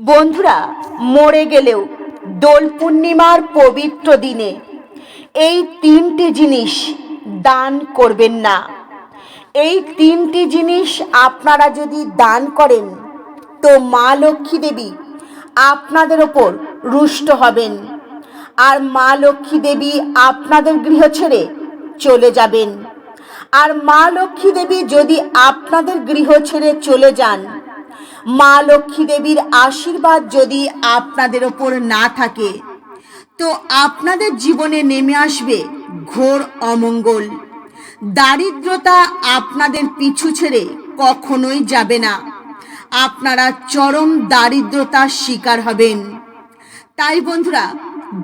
বন্ধুরা, মরে গেলেও দোল পূর্ণিমার পবিত্র দিনে এই তিনটি জিনিস দান করবেন না। এই তিনটি জিনিস আপনারা যদি দান করেন, তো মা লক্ষ্মী দেবী আপনাদের ওপর রুষ্ট হবেন আর মা লক্ষ্মী দেবী আপনাদের গৃহ ছেড়ে চলে যাবেন। আর মা লক্ষ্মী দেবী যদি আপনাদের গৃহ ছেড়ে চলে যান মা লক্ষ্মী দেবীর আশীর্বাদ যদি আপনাদের ওপর না থাকে, তো আপনাদের জীবনে নেমে আসবে ঘোর অমঙ্গল। দারিদ্রতা আপনাদের পিছু ছেড়ে কখনোই যাবে না। আপনারা চরম দারিদ্রতার শিকার হবেন। তাই বন্ধুরা,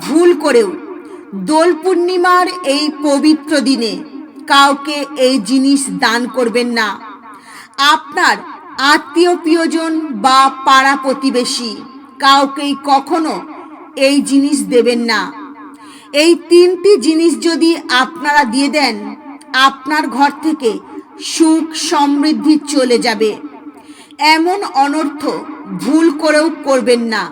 ভুল করেও দোল পূর্ণিমার এই পবিত্র দিনে কাউকে এই জিনিস দান করবেন না। আপনার আত্মীয় প্রিয়জন বা পাড়া প্রতিবেশী কাউকেই কখনো এই জিনিস দেবেন না। এই তিনটি জিনিস যদি আপনারা দিয়ে দেন, আপনার ঘর থেকে সুখ সমৃদ্ধি চলে যাবে। এমন অনর্থ ভুল করেও করবেন না।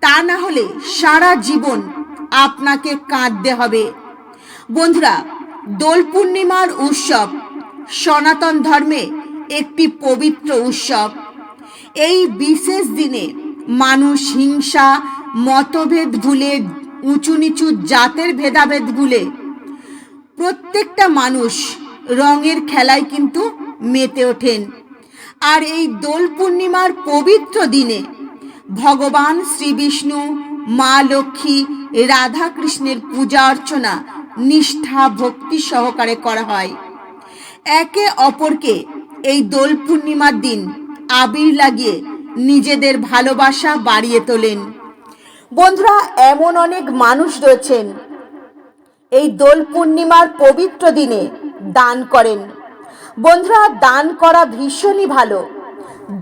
তা না হলে সারা জীবন আপনাকে কাঁদতে হবে। বন্ধুরা, দোল পূর্ণিমার উৎসব সনাতন ধর্মে একটি পবিত্র উৎসব। এই বিশেষ দিনে মানুষ হিংসা, মতভেদ ভুলে উঁচু নিচু জাতের ভেদাভেদ ভুলে প্রত্যেকটা মানুষ রঙের খেলায় কিন্তু মেতে ওঠেন। আর এই দোল পূর্ণিমার পবিত্র দিনে ভগবান শ্রী বিষ্ণু, মা লক্ষ্মী, রাধা কৃষ্ণের পূজা অর্চনা নিষ্ঠা, ভক্তি সহকারে করা হয়। একে অপরকে এই দোল পূর্ণিমার দিন আবির লাগিয়ে নিজেদের ভালোবাসা বাড়িয়ে তোলেন। বন্ধুরা, এমন অনেক মানুষ রয়েছেন এই দোল পূর্ণিমার পবিত্র দিনে দান করেন। বন্ধুরা, দান করা ভীষণই ভালো।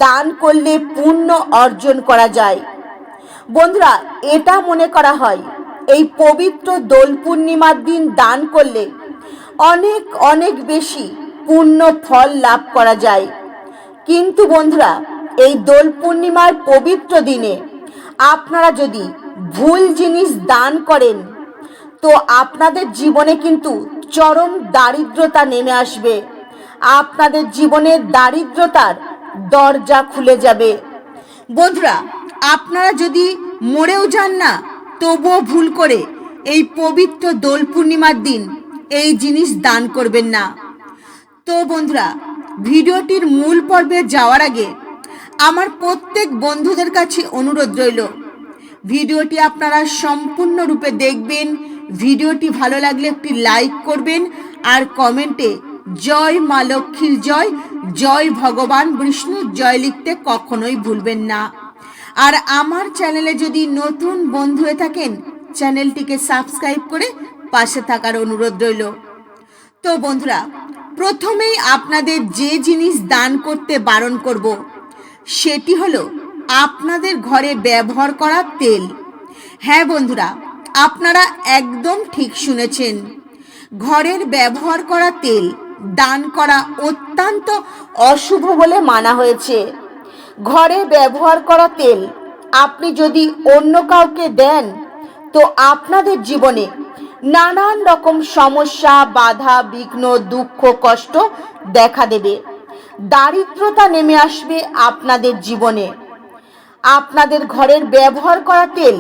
দান করলে পুণ্য অর্জন করা যায়। বন্ধুরা, এটা মনে করা হয়, এই পবিত্র দোল পূর্ণিমার দিন দান করলে অনেক অনেক বেশি পুণ্য ফল লাভ করা যায়। কিন্তু বন্ধুরা, এই দোল পূর্ণিমার পবিত্র দিনে আপনারা যদি ভুল জিনিস দান করেন, তো আপনাদের জীবনে কিন্তু চরম দারিদ্রতা নেমে আসবে। আপনাদের জীবনের দারিদ্রতার দরজা খুলে যাবে। বন্ধুরা, আপনারা যদি মরেও যান না, তবুও ভুল করে এই পবিত্র দোল পূর্ণিমার দিন এই জিনিস দান করবেন না। তো বন্ধুরা, ভিডিওটির মূল পর্বে যাওয়ার আগে আমার প্রত্যেক বন্ধুদের কাছে অনুরোধ রইল, ভিডিওটি আপনারা সম্পূর্ণরূপে দেখবেন, ভিডিওটি ভালো লাগলে একটি লাইক করবেন আর কমেন্টে জয় মা লক্ষ্মীর জয় জয় ভগবান বিষ্ণুর জয় লিখতে কখনোই ভুলবেন না। আর আমার চ্যানেলে যদি নতুন বন্ধু হয়ে থাকেন, চ্যানেলটিকে সাবস্ক্রাইব করে পাশে থাকার অনুরোধ রইল। তো বন্ধুরা প্রথমেই আপনাদের যে জিনিস দান করতে বারণ করব, সেটি হলো আপনাদের ঘরে ব্যবহার করা তেল। হ্যাঁ বন্ধুরা, আপনারা একদম ঠিক শুনেছেন। ঘরের ব্যবহার করা তেল দান করা অত্যন্ত অশুভ বলে মানা হয়েছে। ঘরে ব্যবহার করা তেল আপনি যদি অন্য কাউকে দেন, তো আপনাদের জীবনে নানান রকম সমস্যা, বাধা, বিঘ্ন, দুঃখ, কষ্ট দেখা দেবে। দারিদ্রতা নেমে আসবে আপনাদের জীবনে। আপনাদের ঘরের ব্যবহার করা তেল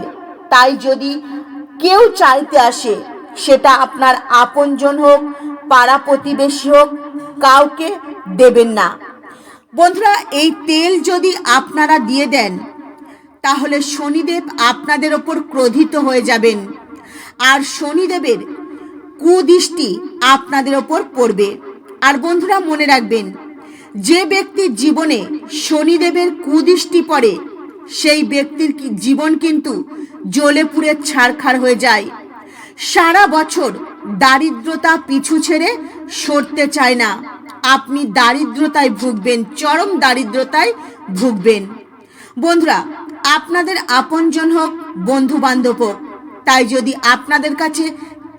তাই যদি কেউ চাইতে আসে, সেটা আপনার আপনজন হোক, পাড়া প্রতিবেশী হোক, কাউকে দেবেন না। বন্ধুরা, এই তেল যদি আপনারা দিয়ে দেন, তাহলে শনিদেব আপনাদের ওপর ক্রোধিত হয়ে যাবেন। আর শনিদেবের কুদৃষ্টি আপনাদের ওপর পড়বে। আর বন্ধুরা মনে রাখবেন, যে ব্যক্তির জীবনে শনিদেবের কুদৃষ্টি পড়ে, সেই ব্যক্তির জীবন কিন্তু জ্বলে পুড়ে ছাড়খাড় হয়ে যায়। সারা বছর দারিদ্রতা পিছু ছেড়ে সরতে চায় না। আপনি দারিদ্রতায় ভুগবেন, চরম দারিদ্রতায় ভুগবেন। বন্ধুরা, আপনাদের আপনজন হোক বন্ধু বান্ধব হোক তাই যদি আপনাদের কাছে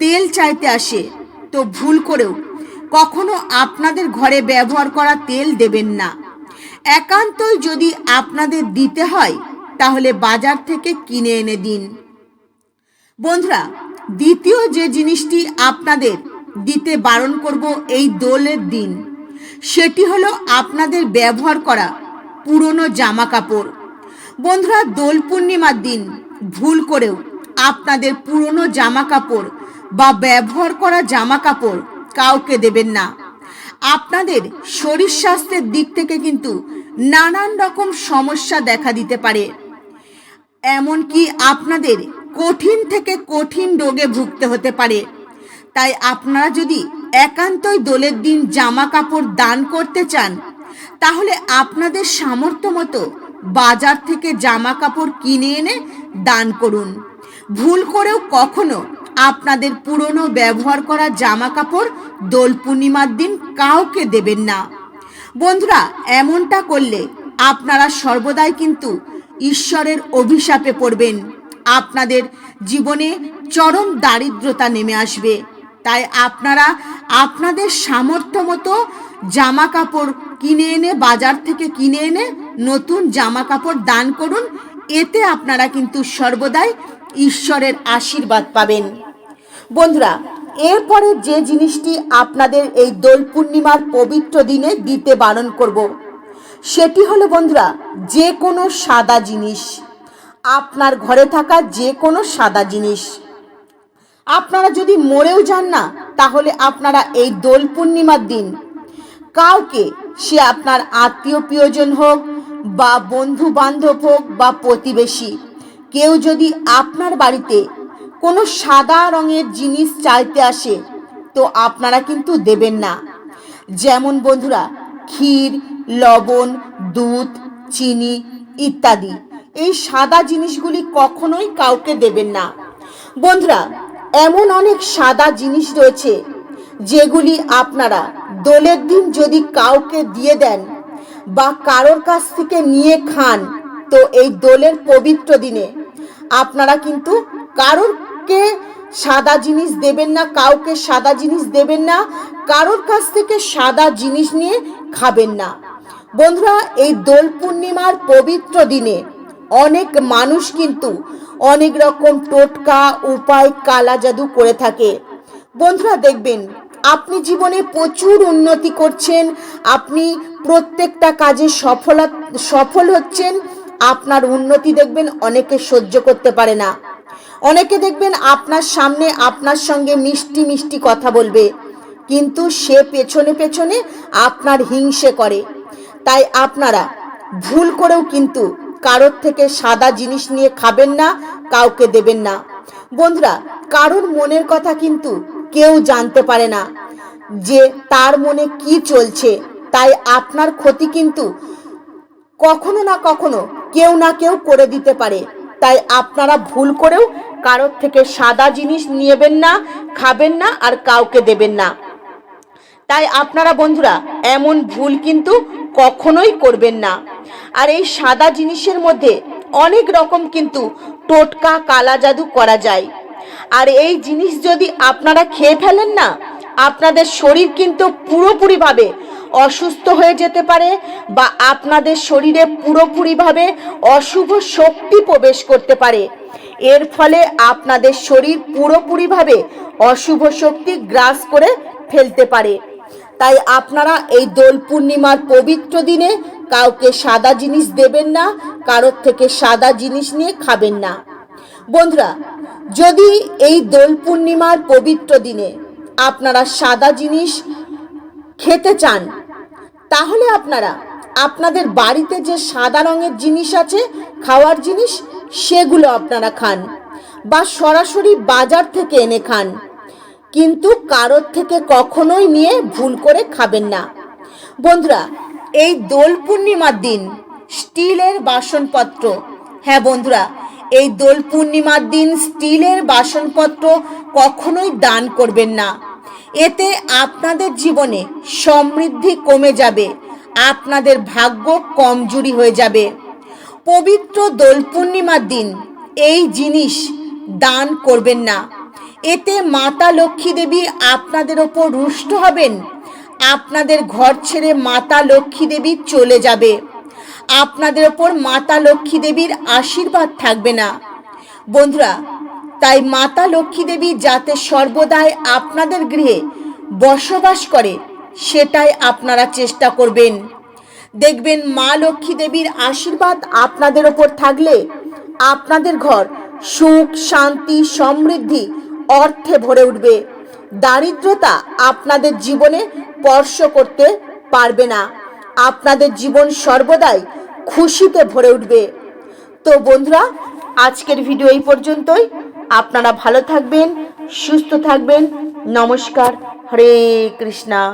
তেল চাইতে আসে, তো ভুল করেও কখনো আপনাদের ঘরে ব্যবহার করা তেল দেবেন না। একান্তই যদি আপনাদের দিতে হয়, তাহলে বাজার থেকে কিনে এনে দিন। বন্ধুরা, দ্বিতীয় যে জিনিসটি আপনাদের দিতে বারণ করব এই দোলের দিন, সেটি হলো আপনাদের ব্যবহার করা পুরনো জামা কাপড় বন্ধুরা, দোল পূর্ণিমার দিন ভুল করেও আপনাদের পুরনো জামা কাপড় বা ব্যবহার করা জামা কাপড় কাউকে দেবেন না। আপনাদের শরীর স্বাস্থ্যের দিক থেকে কিন্তু নানান রকম সমস্যা দেখা দিতে পারে। এমনকি আপনাদের কঠিন থেকে কঠিন রোগে ভুগতে হতে পারে। তাই আপনারা যদি একান্তই দোলের দিন জামা কাপড় দান করতে চান, তাহলে আপনাদের সামর্থ্য মতো বাজার থেকে জামা কাপড় কিনে এনে দান করুন। ভুল করেও কখনো আপনাদের পুরনো ব্যবহার করা জামা কাপড় দোল পূর্ণিমার দিন কাউকে দেবেন না। বন্ধুরা, এমনটা করলে আপনারা সর্বদাই কিন্তু ঈশ্বরের অভিশাপে পড়বেন। আপনাদের জীবনে চরম দারিদ্রতা নেমে আসবে। তাই আপনারা আপনাদের সামর্থ্য মতো জামা কাপড় কিনে এনে, বাজার থেকে কিনে এনে নতুন জামা কাপড় দান করুন। এতে আপনারা কিন্তু সর্বদাই ঈশ্বরের আশীর্বাদ পাবেন। বন্ধুরা, এরপরে যে জিনিসটি আপনাদের এই দোল পূর্ণিমার পবিত্র দিনে দিতে বারণ করব, সেটি হলো বন্ধুরা, যে কোনো সাদা জিনিস। আপনার ঘরে থাকা যে কোনো সাদা জিনিস। আপনারা যদি মরেও যান না, তাহলে আপনারা এই দোল পূর্ণিমার দিন, কাউকে, সে আপনার আত্মীয় প্রিয়জন হোক বা বন্ধু বান্ধব হোক বা প্রতিবেশী কেউ যদি আপনার বাড়িতে কোনো সাদা রঙের জিনিস চাইতে আসে, তো আপনারা কিন্তু দেবেন না। যেমন বন্ধুরা, ক্ষীর, লবণ, দুধ, চিনি ইত্যাদি। এই সাদা জিনিসগুলি কখনোই কাউকে দেবেন না। বন্ধুরা, এমন অনেক সাদা জিনিস রয়েছে, যেগুলি আপনারা দোলের দিন যদি কাউকে দিয়ে দেন বা কারোর কাছ থেকে নিয়ে খান, তো এই দোলের পবিত্র দিনে আপনারা কিন্তু কারোরকে সাদা জিনিস দেবেন না, কাউকে সাদা জিনিস দেবেন না, কারোর কাছ থেকে সাদা জিনিস নিয়ে খাবেন না। বন্ধুরা, এই দোল পূর্ণিমার পবিত্র দিনে অনেক মানুষ কিন্তু অনেক রকম টোটকা, উপায়, কালা জাদু করে থাকে। বন্ধুরা, দেখবেন আপনি জীবনে প্রচুর উন্নতি করছেন, আপনি প্রত্যেকটা কাজে সফল সফল হচ্ছেন আপনার উন্নতি দেখবেন, অনেকে সহ্য করতে পারে না। অনেকে দেখবেন আপনার সামনে আপনার সঙ্গে মিষ্টি মিষ্টি কথা বলবে, কিন্তু সে পেছনে পেছনে আপনার হিংসে করে। তাই আপনারা ভুল করেও কিন্তু কারোর থেকে সাদা জিনিস নিয়ে খাবেন না, কাউকে দেবেন না। বন্ধুরা, কারোর মনের কথা কিন্তু কেউ জানতে পারে না যে তার মনে কি চলছে। তাই আপনার ক্ষতি কিন্তু কখনো না কখনো কেউ না কেউ করে দিতে পারে। তাই আপনারা ভুল করেও কারোর থেকে সাদা জিনিস নিয়েবেন না, খাবেন না আর কাউকে দেবেন না। তাই আপনারা বন্ধুরা, এমন ভুল কিন্তু কখনোই করবেন না। আর এই সাদা জিনিসের মধ্যে অনেক রকম কিন্তু টোটকা, কালা জাদু করা যায়। আর এই জিনিস যদি আপনারা খেয়ে ফেলেন না, আপনাদের শরীর কিন্তু পুরোপুরিভাবে অসুস্থ হয়ে যেতে পারে বা আপনাদের শরীরে পুরোপুরিভাবে অশুভ শক্তি প্রবেশ করতে পারে। এর ফলে আপনাদের শরীর পুরোপুরিভাবে অশুভ শক্তি গ্রাস করে ফেলতে পারে। তাই আপনারা এই দোল পূর্ণিমার পবিত্র দিনে কাউকে সাদা জিনিস দেবেন না, কারোর থেকে সাদা জিনিস নিয়ে খাবেন না। বন্ধুরা, যদি এই দোল পূর্ণিমার পবিত্র দিনে আপনারা সাদা জিনিস খেতে চান তাহলে আপনারা, আপনাদের বাড়িতে যে সাদা রঙের জিনিস আছে, খাওয়ার জিনিস, সেগুলো আপনারা খান বা সরাসরি বাজার থেকে এনে খান। কিন্তু কারোর থেকে কখনোই নিয়ে ভুল করে খাবেন না। বন্ধুরা, এই দোল পূর্ণিমার দিন স্টিলের বাসনপত্র হ্যাঁ বন্ধুরা, এই দোল পূর্ণিমার দিন স্টিলের বাসনপত্র কখনোই দান করবেন না। এতে আপনাদের জীবনে সমৃদ্ধি কমে যাবে, আপনাদের ভাগ্য কমজোরি হয়ে যাবে। পবিত্র দোল পূর্ণিমার দিন, এই জিনিস দান করবেন না। এতে মাতা লক্ষ্মী দেবী আপনাদের ওপর রুষ্ট হবেন, আপনাদের ঘর ছেড়ে মাতা লক্ষ্মী দেবী চলে যাবে। আপনাদের ওপর মাতা লক্ষ্মী দেবীর আশীর্বাদ থাকবে না। বন্ধুরা তাই মাতা লক্ষ্মী দেবী যাতে সর্বদাই আপনাদের গৃহে বসবাস করে, সেটাই আপনারা চেষ্টা করবেন। দেখবেন মা লক্ষ্মী দেবীর আশীর্বাদ আপনাদের ওপর থাকলে আপনাদের ঘর সুখ, শান্তি, সমৃদ্ধি অর্থে ভরে উঠবে। দারিদ্রতা আপনাদের জীবনে স্পর্শ করতে পারবে না। আপনাদের জীবন সর্বদাই খুশিতে ভরে উঠবে। তো বন্ধুরা, আজকের ভিডিও এই পর্যন্তই। আপনারা ভালো থাকবেন সুস্থ থাকবেন। নমস্কার। হরে কৃষ্ণা।